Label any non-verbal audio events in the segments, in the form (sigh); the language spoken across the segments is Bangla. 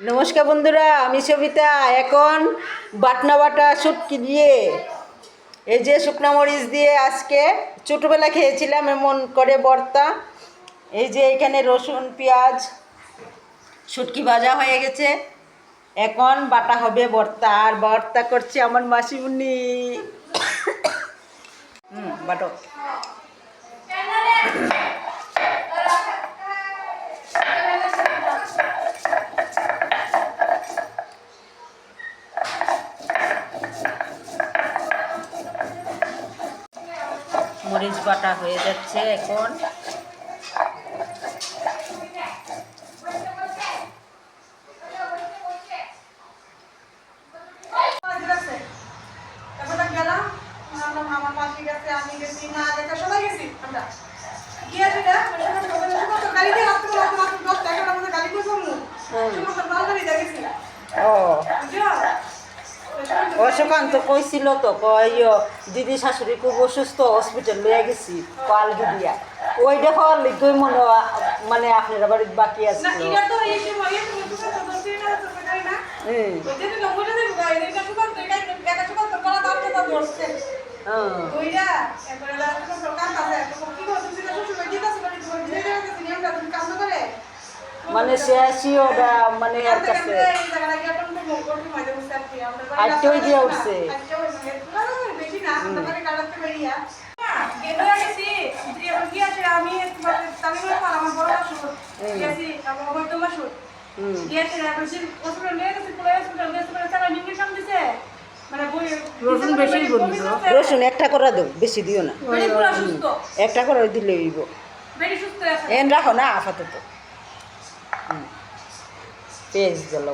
নমস্কার বন্ধুরা, আমি সবিতা। এখন বাটনা বাটা শুটকি দিয়ে, এই যে শুকনো মরিচ দিয়ে আজকে ছোটোবেলা খেয়েছিলাম, এমন করে বর্তা। এই যে এখানে রসুন, পেঁয়াজ, শুটকি ভাজা হয়ে গেছে। এখন বাটা হবে বর্তা, আর বর্তা করছে আমার মাসিমুনি। (coughs) হুম, বাটো। মরিচ বাটা হয়ে যাচ্ছে এখন। ও। অশোকান্ত কইছিল তো কই ইয়ো, দিদি শাশুড়ি খুব অসুস্থ হসপিটাল লইয়া গেছি পালগি দিয়া ওই দেখো লিখই মনে মানে আপনার বাড়ির বাকি আছে। এটা তো এই সময় এই সময় তুমি না বাড়ি আমরা মানে মানে দিয়ে উঠছে। হুম। রসুন একটা করে দেব বেশি দিও না। সুস্থ। একটা করে দিলে হইব। এন রাখো না আপাতত। পেঁয়াজ দিল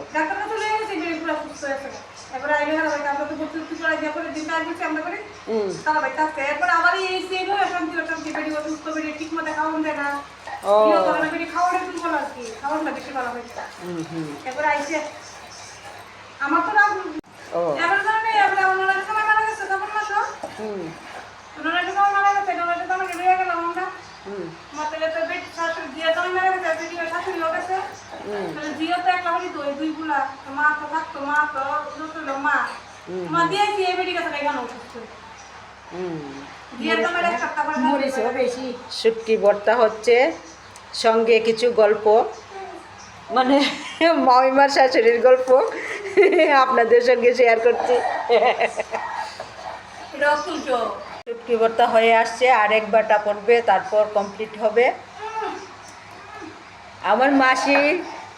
আমরা তো না। না, তো এবার ধরেন আমরা ওনারা সময় মারা গেছে তখন সময় মারা ওনারা আমরা হুম মাতে তো বেট শাশুড়ি দিয়ে তো মারা গেছে বেটি শাশুড়ি লোক আছে। তাহলে জিও তো একলা হলি তো দুই গুলা মা তো থাকতো মা তো নতুন মা। মা দিয়েছি এই বেটি কাছে কেন অসুস্থ দিয়ে শুটকি ভর্তা হচ্ছে সঙ্গে কিছু গল্প। মানে মামিমার শাশুড়ির গল্প আপনাদের সঙ্গে শেয়ার করছি। রসুন চো শুটকি ভর্তা হয়ে আসছে আর এক বাটা পড়বে তারপর কমপ্লিট হবে। আমার মাসি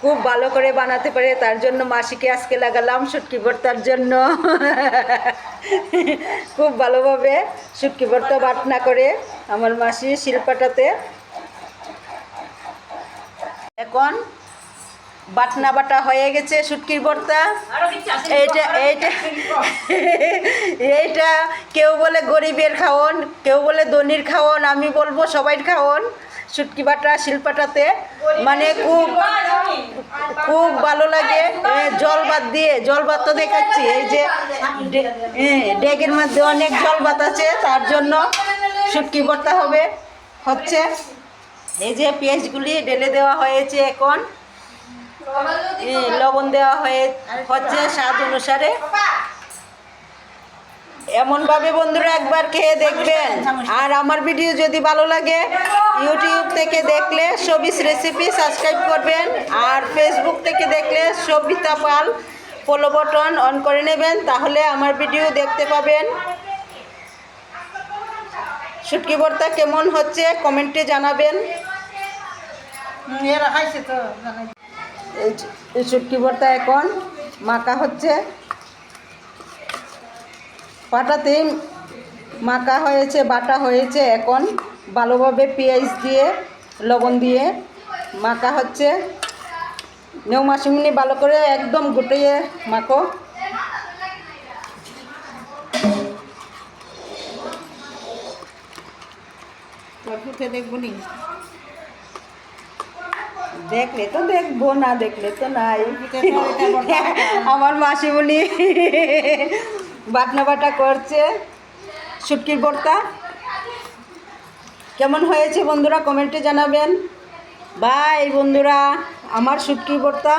খুব ভালো করে বানাতে পারে, তার জন্য মাসিকে আজকে লাগালাম শুটকি ভর্তার জন্য। খুব ভালোভাবে শুটকি ভর্তা বাটনা করে আমার মাসি শিল্পাটাতে। এখন বাটনা বাটা হয়ে গেছে শুটকির ভর্তা। এইটা এইটা (laughs) এইটা কেউ বলে গরিবের খাওন কেউ বলে ধনির খাওন আমি বলব সবাই খাওন শুটকি বাটা শিল্পাটাতে। মানে খুব খুব ভালো লাগে। জল ভাত দিয়ে জল ভাত তো দেখাচ্ছি এই যে ডেগের মধ্যে অনেক জল ভাত আছে তার জন্য শুটকি ভর্তা হবে হচ্ছে। এই যে পেঁয়াজগুলি ঢেলে দেওয়া হয়েছে এখন। লবণ দেওয়া হয়ে হচ্ছে স্বাদ অনুসারে। এমনভাবে বন্ধুরা একবার খেয়ে দেখবেন। আর আমার ভিডিও যদি ভালো লাগে ইউটিউব থেকে দেখলে সবিস রেসিপি সাবস্ক্রাইব করবেন, আর ফেসবুক থেকে দেখলে Sabita Pal follow button on করে নেবেন, তাহলে আমার ভিডিও দেখতে পাবেন। শুটকি ভর্তা কেমন হচ্ছে কমেন্টে জানাবেন। তো এই শুটকি ভর্তা এখন মাখা হচ্ছে। পাটাতে মাখা হয়েছে, বাটা হয়েছে এখন। ভালোভাবে পেঁয়াজ দিয়ে, লবণ দিয়ে মাখা হচ্ছে। নেও মাসিমনি ভালো করে একদম গুটিয়ে মাখো। দেখব দেখলে তো দেখব না দেখলে তো নাই। আমার মাসি বলি বাটনা বাটা করছে শুটকির ভর্তা। কেমন হয়েছে বন্ধুরা কমেন্টে জানাবেন। বাই বন্ধুরা আমার শুটকির ভর্তা।